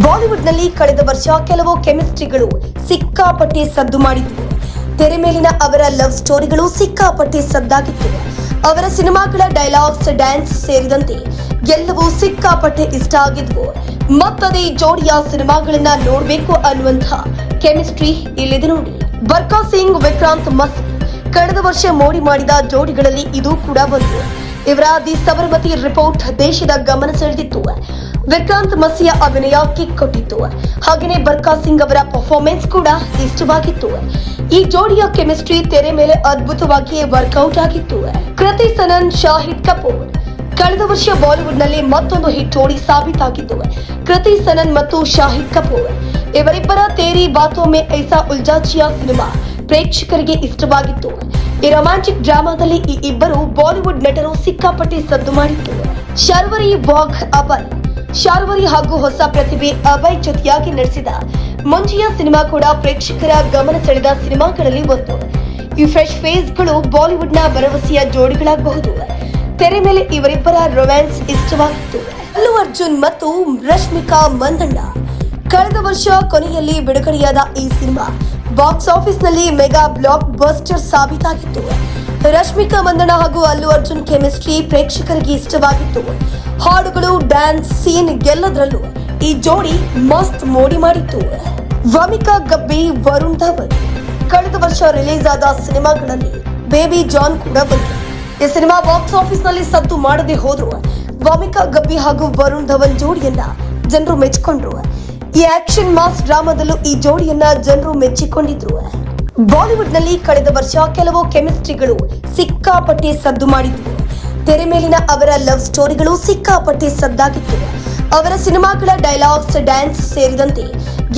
ಬಾಲಿವುಡ್ನಲ್ಲಿ ಕಳೆದ ವರ್ಷ ಕೆಲವು ಕೆಮಿಸ್ಟ್ರಿಗಳು ಸಿಕ್ಕಾಪಟ್ಟಿ ಸದ್ದು ಮಾಡಿದ್ವು. ತೆರೆ ಮೇಲಿನ ಅವರ ಲವ್ ಸ್ಟೋರಿಗಳು ಸಿಕ್ಕಾಪಟ್ಟಿ ಸದ್ದಾಗಿತ್ತು. ಅವರ ಸಿನಿಮಾಗಳ ಡೈಲಾಗ್ಸ್, ಡ್ಯಾನ್ಸ್ ಸೇರಿದಂತೆ ಎಲ್ಲವೂ ಸಿಕ್ಕಾಪಟ್ಟೆ ಇಷ್ಟ ಆಗಿದ್ವು. ಮತ್ತದೇ ಜೋಡಿಯ ಸಿನಿಮಾಗಳನ್ನ ನೋಡಬೇಕು ಅನ್ನುವಂಥ ಕೆಮಿಸ್ಟ್ರಿ ಇಲ್ಲಿದೆ ನೋಡಿ. ಬರ್ಕಾ ಸಿಂಗ್, ವಿಕ್ರಾಂತ್ ಮಸ್ ಕಳೆದ ವರ್ಷ ಮೋಡಿ ಮಾಡಿದ ಜೋಡಿಗಳಲ್ಲಿ ಇದು ಕೂಡ ಒಂದು. ಇವರ ದಿ ಸಬರಮತಿ ರಿಪೋರ್ಟ್ ದೇಶದ ಗಮನ ಸೆಳೆದಿತ್ತು. ವಿಕ್ರಾಂತ್ ಮಸಿಯ ಅಭಿನಯ ಕಿಕ್ ಕೊಟ್ಟಿತ್ತು ಹಾಗೆಯೇ ಬರ್ಕಾ ಸಿಂಗ್ ಅವರ ಪರ್ಫಾರ್ಮೆನ್ಸ್ ಕೂಡ ಇಷ್ಟವಾಗಿತ್ತು ಈ ಜೋಡಿಯ ಕೆಮಿಸ್ಟ್ರಿ ತೆರೆ ಮೇಲೆ ಅದ್ಭುತವಾಗಿ ವರ್ಕೌಟ್ ಆಗಿತ್ತು. ಕೃತಿ ಸನನ್, ಶಾಹಿದ್ ಕಪೂರ್. ಕಳೆದ ವರ್ಷ ಬಾಲಿವುಡ್ನಲ್ಲಿ ಮತ್ತೊಂದು ಹಿಟ್ ಜೋಡಿ ಸಾಬೀತಾಗಿದ್ದು, ಕೃತಿ ಸನನ್ ಮತ್ತು ಶಾಹಿದ್ ಕಪೂರ್. ಇವರಿಬ್ಬರ ತೇರಿ ಮೇ ಐಸಾ ಉಲ್ಜಾಚಿಯಾ ಸಿನಿಮಾ ಪ್ರೇಕ್ಷಕರಿಗೆ ಇಷ್ಟವಾಗಿತ್ತು. ಈ ರೊಮ್ಯಾಂಟಿಕ್ ಡ್ರಾಮಾದಲ್ಲಿ ಈ ಇಬ್ಬರು ಬಾಲಿವುಡ್ ನಟರು ಸಿಕ್ಕಾಪಟ್ಟೆ ಸದ್ದು ಮಾಡಿತ್ತು. ಶರ್ವರಿ ವಾಘ್ ಅಭಯ್ ಶಾರ್ವರಿ ಹಾಗೂ ಹೊಸ ಪ್ರತಿಭೆ ಅಭಯ್ ಜೊತೆಯಾಗಿ ನಡೆಸಿದ ಮುಂಜಿಯ ಸಿನಿಮಾ ಕೂಡ ಪ್ರೇಕ್ಷಕರ ಗಮನ ಸೆಳೆದ ಸಿನಿಮಾಗಳಲ್ಲಿ ಒಂದು. ಈ ಫ್ರೆಶ್ ಫೇಸ್ಗಳು ಬಾಲಿವುಡ್ನ ಭರವಸೆಯ ಜೋಡಿಗಳಾಗಬಹುದು. ತೆರೆ ಮೇಲೆ ಇವರಿಬ್ಬರ ರೊಮ್ಯಾನ್ಸ್ ಇಷ್ಟವಾಗಿತ್ತು. ಅಲ್ಲು ಅರ್ಜುನ್ ಮತ್ತು ರಶ್ಮಿಕಾ ಮಂದಣ್ಣ. ಕಳೆದ ವರ್ಷ ಕೊನೆಯಲ್ಲಿ ಬಿಡುಗಡೆಯಾದ ಈ ಸಿನಿಮಾ. ಬಾಕ್ಸ್ ಆಫೀಸ್ನಲ್ಲಿ ಮೆಗಾ ಬ್ಲಾಕ್ ಬಸ್ಟರ್ ಸಾಬೀತಾಗಿತ್ತು. ರಶ್ಮಿಕಾ ಮಂದಣ್ಣ ಹಾಗೂ ಅಲ್ಲು ಅರ್ಜುನ್ ಕೆಮಿಸ್ಟ್ರಿ ಪ್ರೇಕ್ಷಕರಿಗೆ ಇಷ್ಟವಾಗಿತ್ತು. ಹಾಡುಗಳು, ಡ್ಯಾನ್ಸ್, ಸೀನ್ ಎಲ್ಲದರಲ್ಲೂ ಈ ಜೋಡಿ ಮಸ್ತ್ ಮೋಡಿ ಮಾಡಿತ್ತು. ವಮಿಕಾ ಗಬ್ಬಿ, ವರುಣ್ ಧವನ್. ಕಳೆದ ವರ್ಷ ರಿಲೀಸ್ ಆದ ಸಿನಿಮಾಗಳಲ್ಲಿ ಬೇಬಿ ಜಾನ್ ಕೂಡ ಬಂತು ಈ ಸಿನಿಮಾ ಬಾಕ್ಸ್ ಆಫೀಸ್ನಲ್ಲಿ ಸದ್ದು ಮಾಡದೆ ಹೋದ್ರು. ವಾಮಿಕಾ ಗಬ್ಬಿ ಹಾಗೂ ವರುಣ್ ಧವನ್ ಜೋಡಿಯನ್ನ ಜನರು ಮೆಚ್ಚಿಕೊಂಡ್ರು. ಈ ಆಕ್ಷನ್ ಮಾಸ್ ಡ್ರಾಮಾದಲ್ಲೂ ಈ ಜೋಡಿಯನ್ನ ಜನರು ಮೆಚ್ಚಿಕೊಂಡಿದ್ರು. ಬಾಲಿವುಡ್ನಲ್ಲಿ ಕಳೆದ ವರ್ಷ ಕೆಲವು ಕೆಮಿಸ್ಟ್ರಿಗಳು ಸಿಕ್ಕಾಪಟ್ಟೆ ಸದ್ದು ಮಾಡಿದ್ವು. ತೆರೆ ಮೇಲಿನ ಅವರ ಲವ್ ಸ್ಟೋರಿಗಳು ಸಿಕ್ಕಾಪಟ್ಟೆ ಸದ್ದಾಗಿತ್ತು. ಅವರ ಸಿನಿಮಾಗಳ ಡೈಲಾಗ್ಸ್, ಡ್ಯಾನ್ಸ್ ಸೇರಿದಂತೆ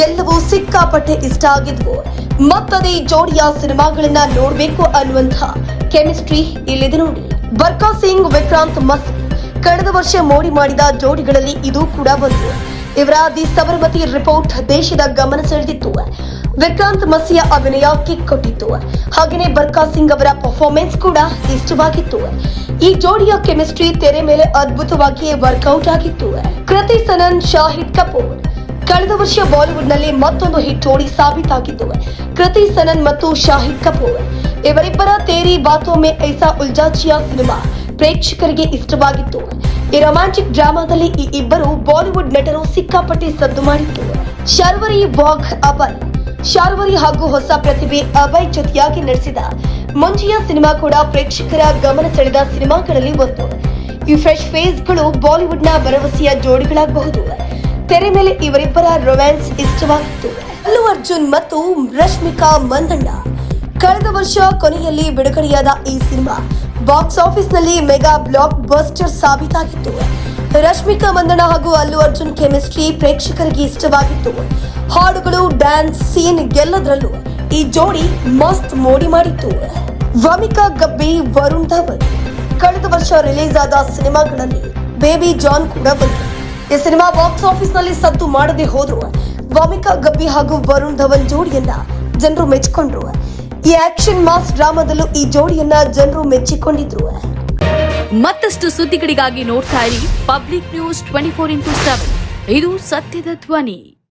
ಎಲ್ಲವೂ ಸಿಕ್ಕಾಪಟ್ಟೆ ಇಷ್ಟ ಆಗಿದ್ವು. ಮತ್ತದೇ ಜೋಡಿಯ ಸಿನಿಮಾಗಳನ್ನ ನೋಡಬೇಕು ಅನ್ನುವಂಥ ಕೆಮಿಸ್ಟ್ರಿ ಇಲ್ಲಿದೆ ನೋಡಿ. ಬರ್ಕಾ ಸಿಂಗ್, ವಿಕ್ರಾಂತ್ ಮಸ್, ಕಳೆದ ವರ್ಷ ಮೋಡಿ ಮಾಡಿದ ಜೋಡಿಗಳಲ್ಲಿ ಇದು ಕೂಡ ಒಂದು. ಇವರ ದಿ ಸಬರಮತಿ ರಿಪೋರ್ಟ್ ದೇಶದ ಗಮನ ಸೆಳೆದಿತ್ತು. ವಿಕ್ರಾಂತ್ ಮಸಿಯ ಅಭಿನಯ ಕಿಕ್ ಕೊಟ್ಟಿತ್ತು ಹಾಗೆಯೇ ಬರ್ಕಾ ಸಿಂಗ್ ಅವರ ಪರ್ಫಾರ್ಮೆನ್ಸ್ ಕೂಡ ಇಷ್ಟವಾಗಿತ್ತು. ಈ ಜೋಡಿಯ ಕೆಮಿಸ್ಟ್ರಿ ತೆರೆ ಮೇಲೆ ಅದ್ಭುತವಾಗಿ ವರ್ಕೌಟ್ ಆಗಿತ್ತು. ಕೃತಿ ಸನನ್, ಶಾಹಿದ್ ಕಪೂರ್. ಕಳೆದ ವರ್ಷ ಬಾಲಿವುಡ್ನಲ್ಲಿ ಮತ್ತೊಂದು ಹಿಟ್ ಜೋಡಿ ಸಾಬೀತಾಗಿದ್ದು ಕೃತಿ ಸನನ್ ಮತ್ತು ಶಾಹಿದ್ ಕಪೂರ್. ಇವರಿಬ್ಬರ ತೇರಿ ಬಾತೊಮ್ಮೆ ಐಸಾ ಉಲ್ಜಾಚಿಯಾ ಸಿನಿಮಾ ಪ್ರೇಕ್ಷಕರಿಗೆ ಇಷ್ಟವಾಗಿತ್ತು. ಈ ರೊಮ್ಯಾಂಟಿಕ್ ಡ್ರಾಮಾದಲ್ಲಿ ಈ ಇಬ್ಬರು ಬಾಲಿವುಡ್ ನಟರು ಸಿಕ್ಕಾಪಟ್ಟೆ ಸದ್ದು ಮಾಡಿತ್ತು. ಶರ್ವರಿ ವಾಘ್ ಅಭಯ್ ಶಾರ್ವರಿ ಹಾಗೂ ಹೊಸ ಪ್ರತಿಭೆ ಅಭಯ್ ಜೊತೆಯಾಗಿ ನಡೆಸಿದ ಮುಂಜಿಯ ಸಿನಿಮಾ ಕೂಡ ಪ್ರೇಕ್ಷಕರ ಗಮನ ಸೆಳೆದ ಸಿನಿಮಾಗಳಲ್ಲಿ ಒಂದು. ಈ ಫ್ರೆಶ್ ಫೇಸ್ಗಳು ಬಾಲಿವುಡ್ನ ಭರವಸೆಯ ಜೋಡಿಗಳಾಗಬಹುದು. ತೆರೆ ಮೇಲೆ ಇವರಿಬ್ಬರ ರೊಮ್ಯಾನ್ಸ್ ಇಷ್ಟವಾಗಿತ್ತು. ಅಲ್ಲು ಅರ್ಜುನ್ ಮತ್ತು ರಶ್ಮಿಕಾ ಮಂದಣ್ಣ. ಕಳೆದ ವರ್ಷ ಕೊನೆಯಲ್ಲಿ ಬಿಡುಗಡೆಯಾದ ಈ ಸಿನಿಮಾ ಬಾಕ್ಸ್ ಆಫೀಸ್ನಲ್ಲಿ ಮೆಗಾ ಬ್ಲಾಕ್ ಬಸ್ಟರ್ ಸಾಬೀತಾಗಿತ್ತು. ರಶ್ಮಿಕಾ ಮಂದಣ್ಣ ಹಾಗೂ ಅಲ್ಲು ಅರ್ಜುನ್ ಕೆಮಿಸ್ಟ್ರಿ ಪ್ರೇಕ್ಷಕರಿಗೆ ಇಷ್ಟವಾಗಿತ್ತು. ಹಾಡುಗಳು ಡ್ಯಾನ್ಸ್ ಸೀನ್ ಎಲ್ಲದರಲ್ಲೂ ಈ ಜೋಡಿ ಮಸ್ತ್ ಮೋಡಿ ಮಾಡಿತ್ತು. ವಮಿಕಾ ಗಬ್ಬಿ, ವರುಣ್ ಧವನ್. ಕಳೆದ ವರ್ಷ ರಿಲೀಸ್ ಆದ ಸಿನಿಮಾಗಳಲ್ಲಿ ಬೇಬಿ ಜಾನ್ ಕೂಡ ಬಂತು ಈ ಸಿನಿಮಾ ಬಾಕ್ಸ್ ಆಫೀಸ್ನಲ್ಲಿ ಸದ್ದು ಮಾಡದೆ ಹೋದ್ರು. ವಾಮಿಕಾ ಗಬ್ಬಿ ಹಾಗೂ ವರುಣ್ ಧವನ್ ಜೋಡಿಯನ್ನ ಜನರು ಮೆಚ್ಚಿಕೊಂಡ್ರು ಈ ಆಕ್ಷನ್ ಮಾಸ್ ಡ್ರಾಮಾದಲ್ಲೂ ಈ ಜೋಡಿಯನ್ನ ಜನರು ಮೆಚ್ಚಿಕೊಂಡಿದ್ರು. ಮತ್ತಷ್ಟು ಸುದ್ದಿಗಳಿಗಾಗಿ ನೋಡ್ತಾ ಇರಿ public news twenty four into seven ಇದು ಸತ್ಯದ ಧ್ವನಿ.